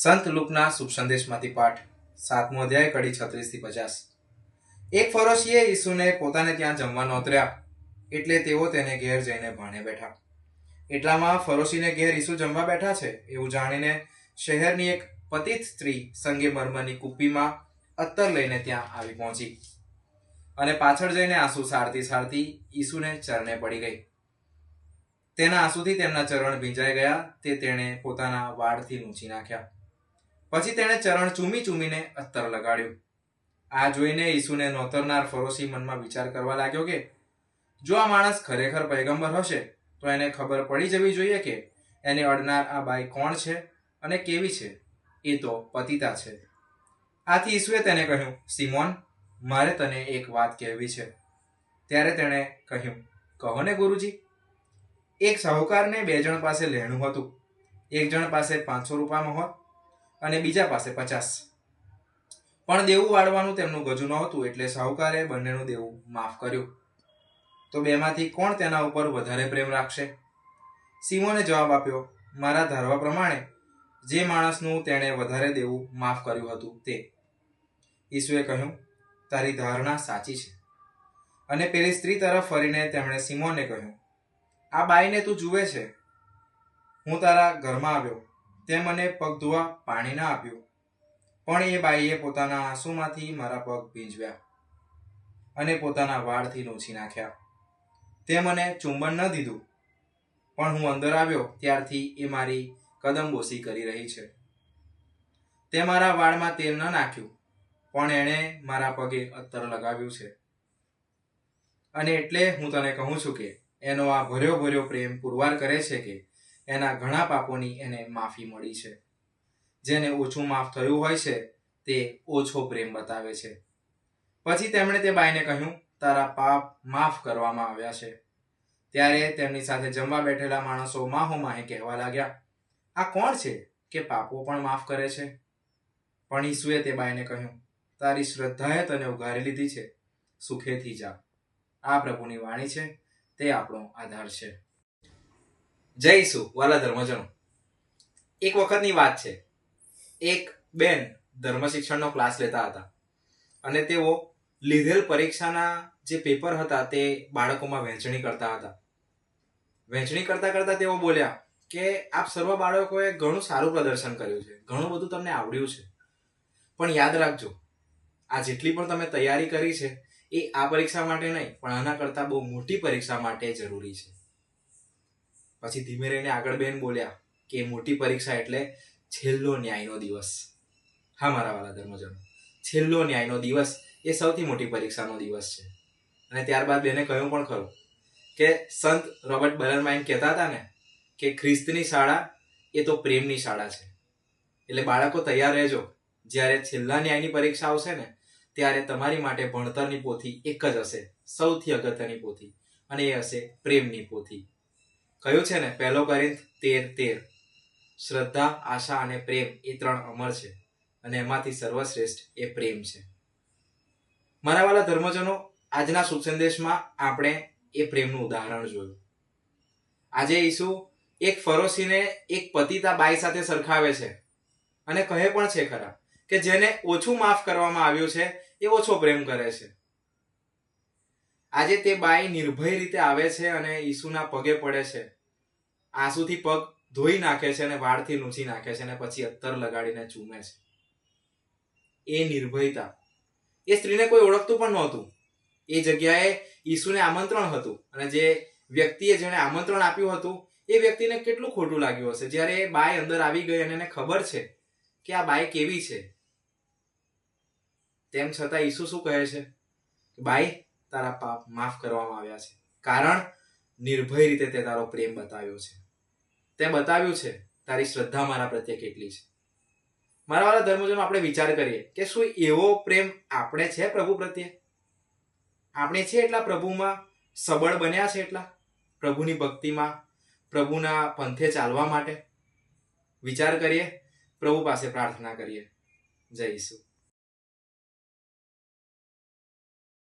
સંત લુકના શુભ સંદેશમાંથી પાઠ, સાતમો અધ્યાય, કડી છત્રીસથી પચાસ. એક ફરોશીએ ઈસુને પોતાને ત્યાં જમવા નોતર્યા, એટલે તેઓ તેને ઘેર જઈને ભાણે બેઠા. એટલામાં ફરોશીને ઘેર ઈસુ જમવા બેઠા છે, એવું જાણીને શહેરની એક પતિત સ્ત્રી સંગે મરમરની કુપ્પીમાં અત્તર લઈને ત્યાં આવી પહોંચી. અને પાછળ જઈને આંસુ સારતી સારતી ઈસુને ચરણે પડી ગઈ. તેના આંસુથી તેમના ચરણ ભીંજાઈ ગયા, તે તેણે પોતાના વાળથી ઊંચી નાખ્યા. પછી તેણે ચરણ ચૂમી ચૂમીને અત્તર લગાડ્યું. આ જોઈને ઈસુને નોતરનાર ફરોશી મનમાં વિચાર કરવા લાગ્યો કે, જો આ માણસ ખરેખર પૈગંબર હશે, તો એને ખબર પડી જવી જોઈએ કે એને અડનાર આ બાઈ કોણ છે અને કેવી છે. એ તો પતિતા છે. આથી ઈસુએ તેને કહ્યું, સિમોન, મારે તને એક વાત કહેવી છે. ત્યારે તેણે કહ્યું, કહો ને ગુરુજી. એક સાહુકારને બે જણ પાસે લેણું હતું. એક જણ પાસે પાંચસો રૂપિયામાં મહોર અને બીજા પાસે પચાસ. પણ દેવું વાળવાનું તેમનું ગજુ નહોતું, એટલે સાહુકારે બંનેનું દેવું માફ કર્યું. તો બેમાંથી કોણ તેના ઉપર વધારે પ્રેમ રાખશે? સિમોને જવાબ આપ્યો, મારા ધારવા પ્રમાણે, જે માણસનું તેણે વધારે દેવું માફ કર્યું હતું તે. ઈસુએ કહ્યું, તારી ધારણા સાચી છે. અને પેલી સ્ત્રી તરફ ફરીને તેમણે સિમોને કહ્યું, આ બાઈને તું જુએ છે. હું તારા ઘરમાં આવ્યો. તે મને પગ ધોવા પાણી ના આપ્યું. પણ એ બાઈએ પોતાના આંસુમાંથી મારા પગ ભીંજવ્યા અને પોતાના વાળથી લૂંછી નાખ્યા. તે મને ચુંબન ન દીધું. પણ હું અંદર આવ્યો ત્યારથી એ મારી કદમબોસી કરી રહી છે. તે મારા વાળમાં તેલ ન નાખ્યું, પણ એણે મારા પગે અત્તર લગાવ્યું છે. અને એટલે હું તને કહું છું કે એનો આ ભર્યો ભર્યો પ્રેમ પુરવાર કરે છે કે એના ઘણા પાપોની એને માફી મળી છે. જેને ઓછું માફ થયું હોય છે, તે ઓછો પ્રેમ બતાવે છે. પછી તેમણે તે બાઈને કહ્યું, તારા પાપ માફ કરવામાં આવ્યા છે. ત્યારે તેમની સાથે જમવા બેઠેલા માણસો માહો માહે કહેવા લાગ્યા, આ કોણ છે કે પાપો પણ માફ કરે છે? પણ ઈસુએ તે બાઈને કહ્યું, તારી શ્રદ્ધાએ તને ઉઘારી લીધી છે. સુખેથી જા. આ પ્રભુની વાણી છે, તે આપણો આધાર છે. જય ઈસુ, વાલા ધર્મજનો. એક વખતની વાત છે. એક બેન ધર્મ શિક્ષણનો ક્લાસ લેતા હતા અને તેઓ લીધેલ પરીક્ષાના જે પેપર હતા તે બાળકોમાં વહેંચણી કરતા હતા. વહેંચણી કરતા કરતા તેઓ બોલ્યા કે, આપ સર્વ બાળકોએ ઘણું સારું પ્રદર્શન કર્યું છે. ઘણું બધું તમને આવડ્યું છે. પણ યાદ રાખજો, આ જેટલી પણ તમે તૈયારી કરી છે, એ આ પરીક્ષા માટે નહીં, પણ આના કરતાં બહુ મોટી પરીક્ષા માટે જરૂરી છે. પછી ધીમે રહીને આગળ બેન બોલ્યા કે મોટી પરીક્ષા એટલે છેલ્લો ન્યાયનો દિવસ. હા, મારા વાલા ધર્મજનો. છેલ્લો ન્યાયનો દિવસ એ સૌથી મોટી પરીક્ષાનો દિવસ છે. અને ત્યારબાદ બેને કહ્યું પણ ખરું કે સંત રોબર્ટ બલરમાઇન કહેતા હતા ને કે ખ્રિસ્તની શાળા એ તો પ્રેમની શાળા છે. એટલે બાળકો તૈયાર રહેજો. જ્યારે છેલ્લા ન્યાયની પરીક્ષા આવશે ને, ત્યારે તમારી માટે ભણતરની પોથી એક જ હશે. સૌથી અગત્યની પોથી. અને એ હશે પ્રેમની પોથી. કયું છે ને? પહેલો કરીંત તેર તેર. શ્રદ્ધા, આશા અને પ્રેમ એ ત્રણ અમર છે અને એમાંથી સર્વશ્રેષ્ઠ એ પ્રેમ છે. મારા વાલા ધર્મજનો, આજના સુસંદેશમાં સંદેશમાં આપણે એ પ્રેમનું ઉદાહરણ જોયું. આજે ઈસુ એક ફરોશીને એક પતિતા બાઈ સાથે સરખાવે છે અને કહે પણ છે ખરા કે જેને ઓછું માફ કરવામાં આવ્યું છે, એ ઓછો પ્રેમ કરે છે. આજે તે બાઈ નિર્ભય રીતે આવે છે અને ઈસુના પગે પડે છે. આંસુથી પગ ધોઈ નાખે છે અને વાળથી લૂંછી નાખે છે અને પછી અત્તર લગાડીને ચૂમે છે. એ નિર્ભયતા. એ સ્ત્રીને કોઈ ઓળખતું પણ નહોતું. એ જગ્યાએ ઈસુને આમંત્રણ હતું અને જે વ્યક્તિએ જેણે આમંત્રણ આપ્યું હતું, એ વ્યક્તિને કેટલું ખોટું લાગ્યું હશે? જ્યારે એ બાઈ અંદર આવી ગઈ અને એને ખબર છે કે આ બાઈ કેવી છે. તેમ છતાં ઈસુ શું કહે છે? બાઈ તારા પાપ માફ કરવામાં આવ્યા છે. કારણ નિર્ભય રીતે તે તારો પ્રેમ બતાવ્યો છે. તે બતાવ્યું છે, તારી શ્રદ્ધા મારા પ્રત્યે કેટલી છે. મારા વાળા ધર્મજનો, આપણે વિચાર કરીએ કે શું એવો પ્રેમ આપણે છે પ્રભુ પ્રત્યે? આપણે છે એટલા પ્રભુમાં સબળ બન્યા છે એટલા? પ્રભુની ભક્તિમાં, પ્રભુના પંથે ચાલવા માટે? વિચાર કરીએ, પ્રભુ પાસે પ્રાર્થના કરીએ. જય ઈસુ.